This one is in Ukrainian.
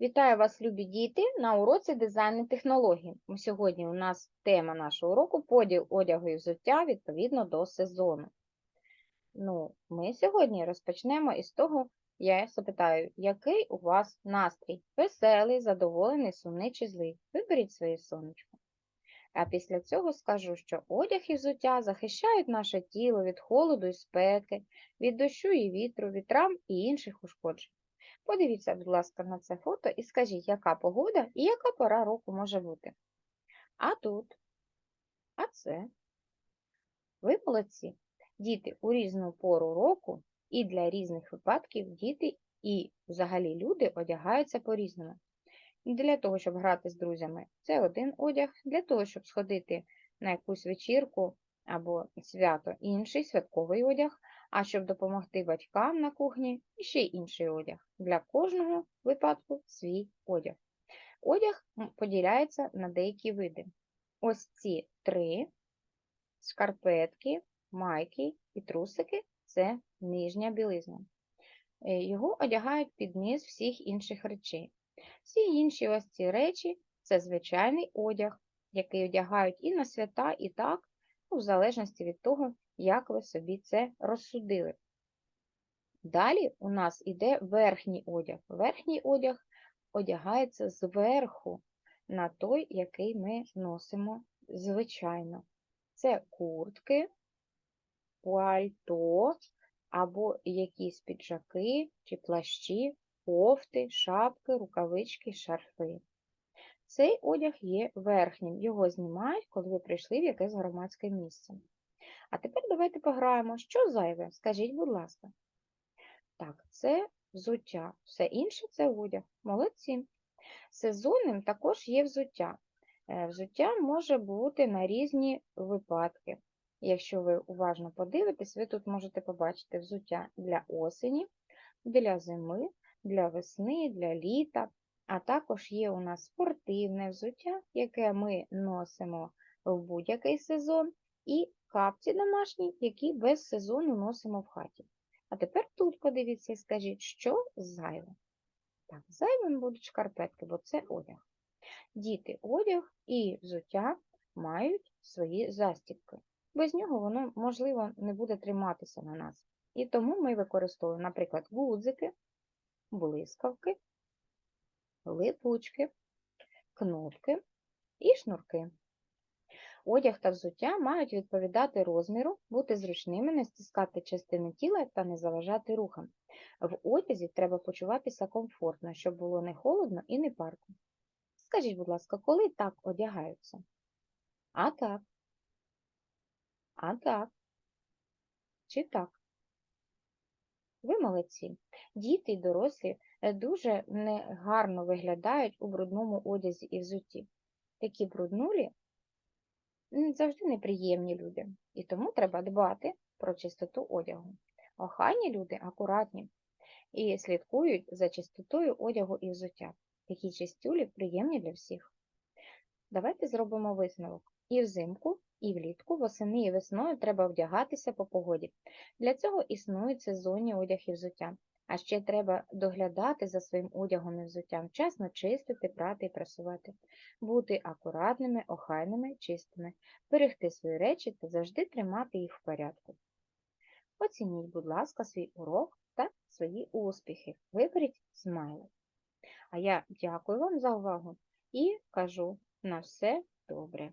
Вітаю вас, любі діти, на уроці дизайн і технології. Сьогодні у нас тема нашого уроку поділ одягу і взуття відповідно до сезону. Ну, ми сьогодні розпочнемо із того, я запитаю, який у вас настрій? Веселий, задоволений, сумний чи злий? Виберіть своє сонечко. А після цього скажу, що одяг і взуття захищають наше тіло від холоду і спеки, від дощу і вітру, від травм і інших ушкоджень. Подивіться, будь ласка, на це фото і скажіть, яка погода і яка пора року може бути. А тут, а це. Ви молодці. Діти у різну пору року і для різних випадків діти і взагалі люди одягаються по-різному. Для того, щоб грати з друзями, це один одяг, для того, щоб сходити на якусь вечірку або свято, інший святковий одяг, а щоб допомогти батькам на кухні, ще й інший одяг. Для кожного випадку свій одяг. Одяг поділяється на деякі види. Ось ці три шкарпетки, майки і трусики це нижня білизна. Е, Його одягають під низ всіх інших речей. Всі інші ось ці речі це звичайний одяг, який одягають і на свята, і так, в залежності від того, як ви собі це розсудили. Далі у нас іде верхній одяг. Верхній одяг одягається зверху на той, який ми носимо звичайно. Це куртки, пальто або якісь піджаки чи плащі, кофти, шапки, рукавички, шарфи. Цей одяг є верхнім, його знімають, коли ви прийшли в якесь громадське місце. А тепер давайте пограємо. Що зайве? Скажіть, будь ласка. Так, це взуття. Все інше це одяг. Молодці. Сезонним також є взуття. Е, Взуття може бути на різні випадки. Якщо ви уважно подивитесь, ви тут можете побачити взуття для осені, для зими, для весни, для літа, а також є у нас спортивне взуття, яке ми носимо в будь-який сезон, і капці домашні, які без сезону носимо в хаті. А тепер тут подивіться і скажіть, що зайве. Так, зайвим будуть шкарпетки, бо це одяг. Діти, одяг і взуття мають свої застібки. Без нього воно, можливо, не буде триматися на нас. І тому ми використовуємо, наприклад, гудзики, блискавки, липучки, кнопки і шнурки. Одяг та взуття мають відповідати розміру, бути зручними, не стискати частини тіла та не заважати рухам. В одязі треба почуватися комфортно, щоб було не холодно і не парко. Скажіть, будь ласка, коли так одягаються? А так. А так. Чи так? Ви молодці. Діти й дорослі е, дуже негарно виглядають у брудному одязі і взутті. Такі бруднулі завжди неприємні люди, і тому треба дбати про чистоту одягу. Охайні люди акуратні і слідкують за чистотою одягу і взуття. Такі чистюлі приємні для всіх. Давайте зробимо висновок. І взимку, і влітку, восени і весною треба вдягатися по погоді. Для цього існують сезонні одяг і взуття. А ще треба доглядати за своїм одягом і взуттям, вчасно чистити, прати і прасувати, бути акуратними, охайними, чистими, берегти свої речі та завжди тримати їх в порядку. Оцініть, будь ласка, свій урок та свої успіхи. Виберіть смайлик. А я дякую вам за увагу і кажу на все добре.